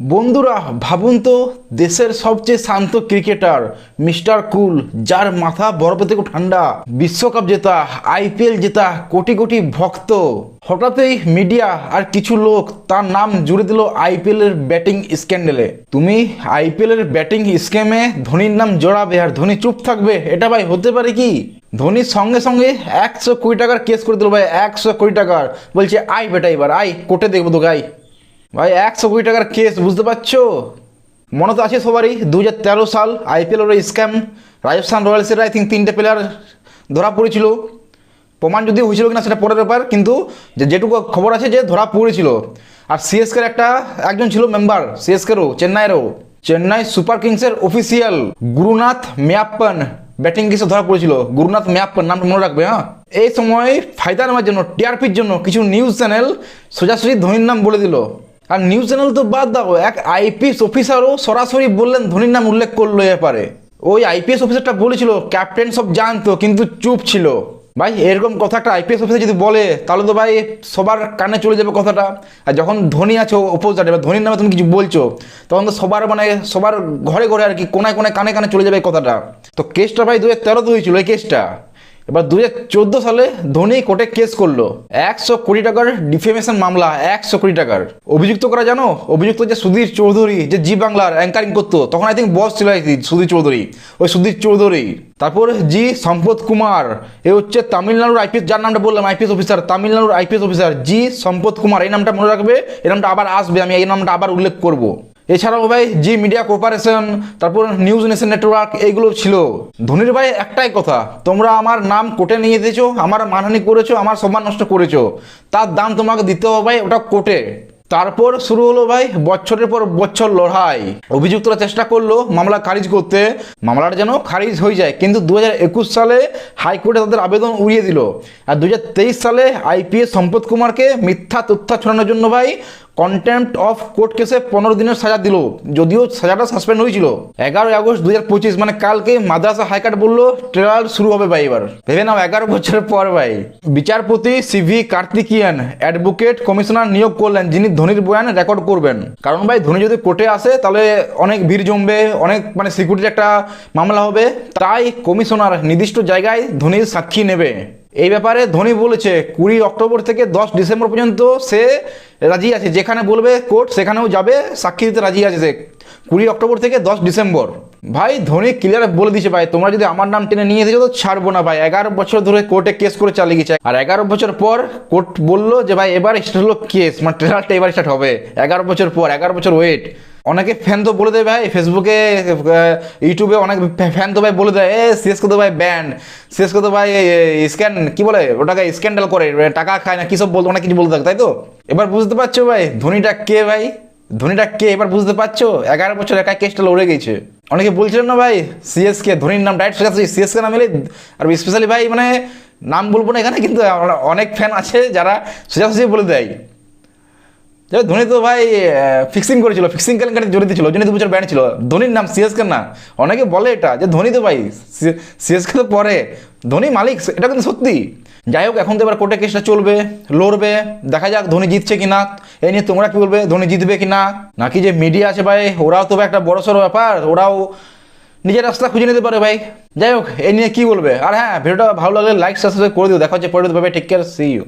বন্ধুরা, ভাবুন তো, দেশের সবচেয়ে শান্ত ক্রিকেটার মিস্টার কুল, যার মাথা বরফ থেকে ঠান্ডা, বিশ্বকাপ জেতা, আইপিএল জেতা কোটি কোটি ভক্ত। হঠাৎই মিডিয়া আর কিছু লোক তার নাম জুড়ে দিল আইপিএল এর ব্যাটিং স্ক্যান্ডেলে। তুমি আইপিএল এর ব্যাটিং স্ক্যামে ধোনির নাম জড়াবে আর ধোনি চুপ থাকবে, এটা ভাই হতে পারে কি? ধোনির সঙ্গে সঙ্গে একশো কোটি টাকার কেস করে দিল ভাই, একশো কোটি টাকার। বলছে আই বেটা এবার আই কোটে দেখব তো গাই ভাই, একশো কোটি টাকার কেস বুঝতে পারছ? মনে তো আছে সবারই দু হাজার তেরো সাল আইপিএল ওর স্ক্যাম রাজস্থান রয়্যালসের আই থিঙ্ক তিনটে প্লেয়ার ধরা পড়েছিল। প্রমাণ যদি হয়েছিল কিনা সেটা পরের ব্যাপার, কিন্তু যে যেটুকু খবর আছে যে ধরা পড়েছিল। আর সিএসকের একটা একজন ছিল মেম্বার সিএসকেরও চেন্নাইয়েরও চেন্নাই সুপার কিংসের অফিসিয়াল গুরুনাথ মেয়াপ্পন ব্যাটিং কেসে ধরা পড়েছিল। গুরুনাথ মেয়াপ্পন নামটা মনে রাখবে হ্যাঁ? এই সময় ফায়দা নেওয়ার জন্য টিআরপির জন্য কিছু নিউজ চ্যানেল সোজাসুজি ধোনির নাম বলে দিল। আর নিউজ চ্যানেল তো বাদ দাও, এক আইপিএস অফিসারও সরাসরি বললেন ধোনির নাম উল্লেখ করল এ ব্যাপারে। ওই আইপিএস অফিসারটা বলেছিল ক্যাপ্টেন সব জানতো, কিন্তু চুপ ছিল। ভাই, এরকম কথা একটা আইপিএস অফিসার যদি বলে, তাহলে তো ভাই সবার কানে চলে যাবে কথাটা। আর যখন ধোনি আছে অপোজিট এবার ধোনির নামে তুমি কিছু বলছো, তখন তো সবার মানে সবার ঘরে ঘরে আর কি কোনায় কোনায় কানে কানে চলে যাবে কথাটা। তো কেসটা ভাই দু হাজার তেরোতে হয়েছিল, এই কেসটা এবার দু হাজার চোদ্দ সালে ধোনি কোর্টে কেস করল। একশো কোটি টাকার ডিফেমেশন মামলা, একশো কোটি টাকার। অভিযুক্ত করা জানো? অভিযুক্ত যে সুধীর চৌধুরী, যে জি বাংলার অ্যাঙ্কারিং করতো, তখন আই থিঙ্ক বস ছিল সুধীর চৌধুরী। ওই সুধীর চৌধুরী। তারপর জি সম্পদ কুমার, এ হচ্ছে তামিলনাড়ুর আইপিএস যার নামটা বললাম আইপিএস অফিসার তামিলনাড়ুর IPS officer G Sampath Kumar, এই নামটা মনে রাখবে, এই নামটা আবার আসবে, আমি এই নামটা আবার উল্লেখ করব। এছাড়াও ভাই জি মিডিয়া কর্পোরেশন তারপর নিউজ নেশন নেটওয়ার্ক এইগুলো ছিল। ধোনির ভাই, একটাই কথা, তোমরা আমার নাম কোর্টে নিয়ে দিয়েছ, আমার মানহানি করেছ, আমার সম্মান নষ্ট করেছ, তার দাম তোমাকে দিতে হবে ভাই ওটা কোর্টে। তারপর শুরু হলো ভাই, বছরের পর বছর লড়াই। অভিযুক্তরা চেষ্টা করল মামলা খারিজ করতে, মামলাটা যেন খারিজ হয়ে যায়। কিন্তু দু একুশ সালে হাইকোর্টে তাদের আবেদন উড়িয়ে দিল। আর দুই হাজার তেইশ সালে আইপিএস সম্পদ কুমারকে মিথ্যা তথ্য ছড়ানোর জন্য ভাই কন্টেম্পট অফ কোর্ট কেসে পনেরো দিনের সাজা দিল, যদিও সাজাটা সাসপেন্ড হয়েছিল। এগারোই আগস্ট দু হাজার পঁচিশ মানে কালকে মাদ্রাসা হাইকোর্ট বলল ট্রায়াল শুরু হবে ভাই এবার। ভেবে নাও, এগারো বছরের পর ভাই। বিচারপতি সিভি কার্তিকিয়ান অ্যাডভোকেট কমিশনার নিয়োগ করলেন, যিনি ধোনির বয়ান রেকর্ড করবেন। কারণ ভাই, ধোনি যদি কোর্টে আসে, তাহলে অনেক ভিড় জমবে, অনেক মানে সিকিউরিটির একটা মামলা হবে। তাই কমিশনার নির্দিষ্ট জায়গায় ধোনির সাক্ষী নেবে। এই ব্যাপারে ধোনি বলেছে কুড়ি অক্টোবর থেকে দশ ডিসেম্বর পর্যন্ত সে রাজি আছে, যেখানে বলবে কোর্ট সেখানেও যাবে, সাক্ষী দিতে রাজি আছে সে। কুড়ি অক্টোবর থেকে দশ ডিসেম্বর। ভাই, ধোনি ক্লিয়ার বলে দিয়েছে ভাই, তোমরা যদি আমার নাম টেনে নিয়ে এসেছ তো ছাড়বো না ভাই। এগারো বছর ধরে কোর্টে কেস করে চালিয়ে গেছে। আর এগারো বছর পর কোর্ট বলল যে ভাই, এবার স্টার্ট হলো কেস মানে ট্রেলারটা এবার স্টার্ট হবে। এগারো বছর পর, এগারো বছর ওয়েট অনেকে ফ্যান তো বলে দেয় ভাই ফেসবুকে ইউটিউবে অনেক ফ্যান তো ভাই বলে দেয়, এ শেষ তো ভাই ব্যান্ড সিএসকে তো ভাই স্ক্যান কি বলে, ওটাকে স্ক্যান্ডাল করে টাকা খায় না, কি সব বলতো অনেক কিছু বলতে থাকে, তাই তো? এবার বুঝতে পারছ ভাই, ধোনিটা কে ভাই? ধোনিটা কে? এবার বুঝতে পারছ? এগারো বছর একা কেসটা লড়ে গেছে। অনেকে বলছিলেন না ভাই সিএসকে ধোনির নাম ডাইরেক্ট সিএসকে নাম এলে আর স্পেশালি ভাই মানে নাম বলব না এখানে, কিন্তু অনেক ফ্যান আছে যারা সোজাসুজি বলে দেয়। ধোনি তো ভাই ফিক্সিং করেছিল ফিক্সিং কেলেঙ্কারি জড়িত ছিল জন্য দু বছর ব্যান্ড ছিল। ধোনির নাম সিএসকে না। অনেকে বলে এটা যে ধোনি তো ভাই সিএসকে তো পরে। ধোনি মালিক এটা কিন্তু সত্যি। যাই হোক, এখন তো এবার কোর্টে কেসটা চলবে, লড়বে, দেখা যাক ধোনি জিতছে কি না এই নিয়ে তোমরা কি বলবে, ধোনি জিতবে কি না নাকি যে মিডিয়া আছে ভাই, ওরাও তো একটা বড় সড়ো ব্যাপার, ওরাও নিজের রাস্তা খুঁজে নিতে পারে ভাই। যাই হোক এই নিয়ে কি বলবে? আর হ্যাঁ ভিডিওটা ভালো লাগলে লাইক সাবস্ক্রাইব করে দিও। দেখা হচ্ছে পরে ভাই টেক কেয়ার সি ইউ